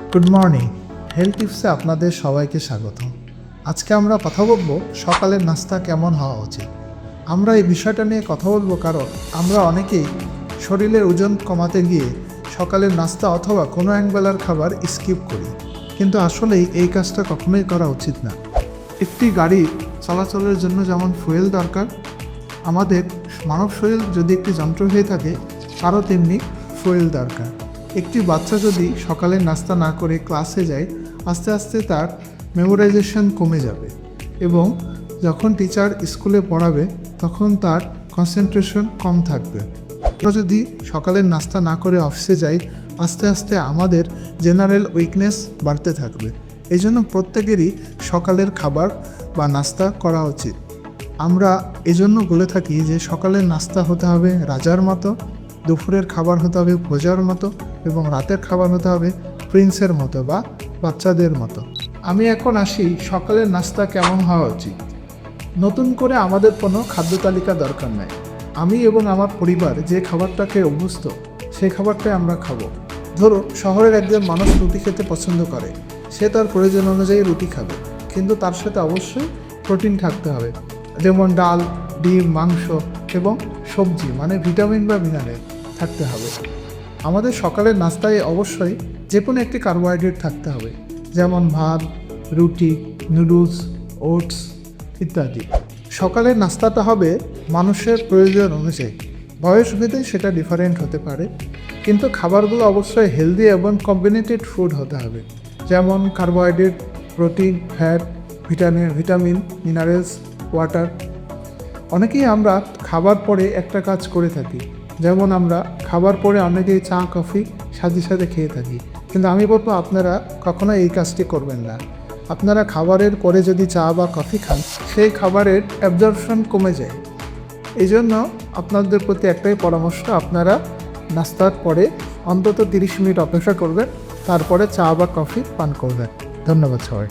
Good morning health টিপসে আপনাদের সবাইকে স্বাগত। আজকে আমরা কথা বলব সকালের নাস্তা কেমন হওয়া উচিত। আমরা এই বিষয়টা নিয়ে কথা বলব কারণ আমরা অনেকেই শরীরের ওজন কমাতে গিয়ে সকালের নাস্তা অথবা কোনো একবেলার খাবার স্কিপ করি। কিন্তু আসলেই এই কাজটা কখনোই করা উচিত না। একটি গাড়ি চলাচলের জন্য যেমন ফুয়েল দরকার, আমাদের মানব শরীর যদি একটি যন্ত্র হয়ে থাকে, তারও তেমনি ফুয়েল দরকার। একটি বাচ্চা যদি সকালে নাস্তা না করে ক্লাসে যায়, আস্তে আস্তে তার মেমোরাইজেশন কমে যাবে এবং যখন টিচার স্কুলে পড়াবে, তখন তার কনসেন্ট্রেশন কম থাকবে। আমরা যদি সকালের নাস্তা না করে অফিসে যাই, আস্তে আস্তে আমাদের জেনারেল উইকনেস বাড়তে থাকবে। এই জন্য প্রত্যেকেরই সকালের খাবার বা নাস্তা করা উচিত। আমরা এজন্য বলে থাকি যে সকালের নাস্তা হতে হবে রাজার মতো, দুপুরের খাবার হতে হবে ভোজার মতো এবং রাতের খাবার হতে হবে প্রিন্সের মতো বা বাচ্চাদের মতো। আমি এখন আসি সকালের নাস্তা কেমন হওয়া উচিত। নতুন করে আমাদের কোনো খাদ্য তালিকা দরকার নাই। আমি এবং আমার পরিবার যে খাবারটাকে অভ্যস্ত সেই খাবারটাই আমরা খাব। ধরো শহরের একজন মানুষ রুটি খেতে পছন্দ করে। সে তার প্রয়োজন অনুযায়ী রুটি খাবে। কিন্তু তার সাথে অবশ্যই প্রোটিন থাকতে হবে। যেমন ডাল, ডিম, মাংস এবং সবজি মানে ভিটামিন বা মিনারেল থাকতে হবে। আমাদের সকালের নাস্তায় অবশ্যই যে কোনো একটি কার্বোহাইড্রেট থাকতে হবে, যেমন ভাত, রুটি নুডলস ওটস ইত্যাদি। সকালের নাস্তাটা হবে মানুষের প্রয়োজন অনুযায়ী। বয়স ভেদে সেটা ডিফারেন্ট হতে পারে, কিন্তু খাবারগুলো অবশ্যই হেলদি এবং কম্বিনেটেড ফুড হতে হবে। যেমন carbohydrate protein fat vitamin vitamin minerals water অনেকেই আমরা খাবার পরে একটা কাজ করে থাকি যেমন আমরা খাবার পরে অনেকেই চা, কফি সাথে সাথে খেয়ে থাকি। কিন্তু আমি বলব আপনারা কখনো এই কাজটি করবেন না। আপনারা খাবারের পরে যদি চা বা কফি খান, সেই খাবারের অ্যাবজর্পশন কমে যায়। এই জন্য আপনাদের প্রতি একটাই পরামর্শ, আপনারা নাস্তার পরে অন্তত তিরিশ মিনিট অপেক্ষা করবেন, তারপরে চা বা কফি পান করবেন। ধন্যবাদ সবাই